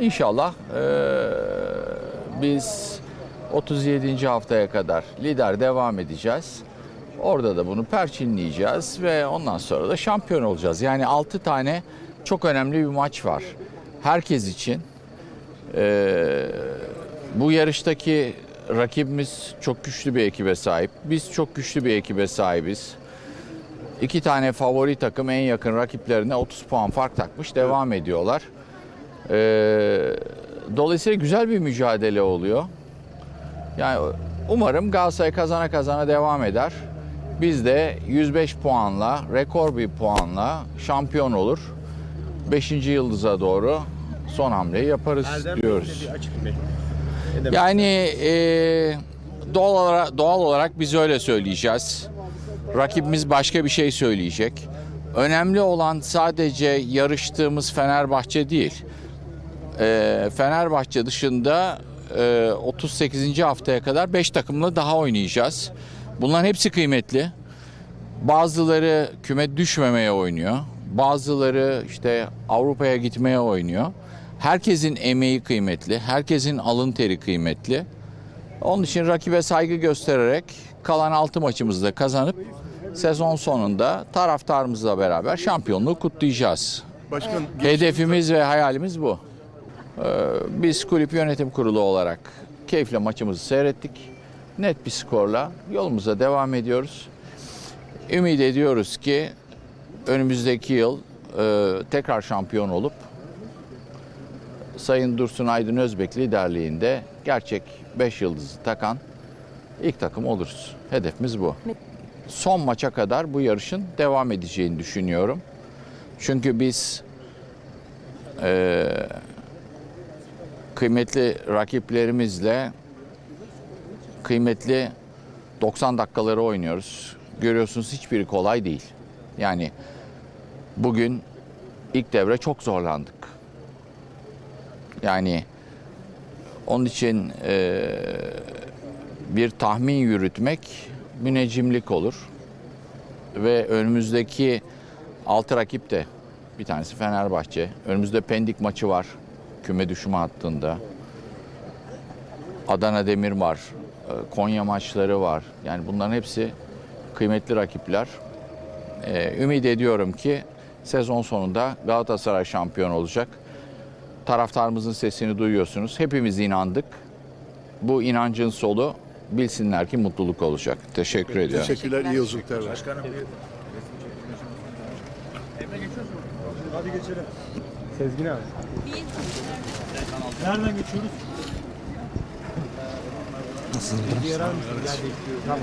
İnşallah eee, biz 37. haftaya kadar lider devam edeceğiz. Orada da bunu perçinleyeceğiz ve ondan sonra da şampiyon olacağız. Yani 6 tane çok önemli bir maç var. Herkes için. Eee, bu yarıştaki rakibimiz çok güçlü bir ekibe sahip. Biz çok güçlü bir ekibe sahibiz. İki tane favori takım en yakın rakiplerine 30 puan fark takmış devam ediyorlar. Ee, dolayısıyla güzel bir mücadele oluyor. Yani umarım Galatasaray kazana kazana devam eder. Biz de 105 puanla, rekor bir puanla şampiyon olur. 5. yıldıza doğru son hamleyi yaparız Erdem diyoruz. Yani e, doğal olarak, doğal olarak biz öyle söyleyeceğiz. Rakibimiz başka bir şey söyleyecek. Önemli olan sadece yarıştığımız Fenerbahçe değil. E, Fenerbahçe dışında e, 38. haftaya kadar 5 takımla daha oynayacağız. Bunların hepsi kıymetli. Bazıları küme düşmemeye oynuyor. Bazıları işte Avrupa'ya gitmeye oynuyor. Herkesin emeği kıymetli, herkesin alın teri kıymetli. Onun için rakibe saygı göstererek kalan 6 maçımızı da kazanıp sezon sonunda taraftarımızla beraber şampiyonluğu kutlayacağız. Başkan Hedefimiz ve hayalimiz bu. Ee, Biz kulüp yönetim kurulu olarak keyifle maçımızı seyrettik. Net bir skorla yolumuza devam ediyoruz. Ümit ediyoruz ki önümüzdeki yıl e, tekrar şampiyon olup Sayın Dursun Aydın Özbek liderliğinde gerçek 5 yıldızı takan ilk takım oluruz. Hedefimiz bu. Son maça kadar bu yarışın devam edeceğini düşünüyorum. Çünkü biz e, kıymetli rakiplerimizle kıymetli 90 dakikaları oynuyoruz. Görüyorsunuz hiçbiri kolay değil. Yani bugün ilk devre çok zorlandık. Yani onun için e, bir tahmin yürütmek müneccimlik olur. Ve önümüzdeki altı rakip de bir tanesi Fenerbahçe. Önümüzde Pendik maçı var. Küme düşme hattında. Adana Demir var. e, Konya maçları var. Yani bunların hepsi kıymetli rakipler. E, ümit ediyorum ki sezon sonunda Galatasaray şampiyon olacak. Taraftarımızın sesini duyuyorsunuz. Hepimiz inandık. Bu inancın solu bilsinler ki mutluluk olacak. Teşekkür ediyorum. teşekkürler, iyi yolculuklar. Başkanım. Sezgin abi. Nereden geçiyoruz? Nasıl? Bir yer almışsın. Gel bekliyorum. Tamam.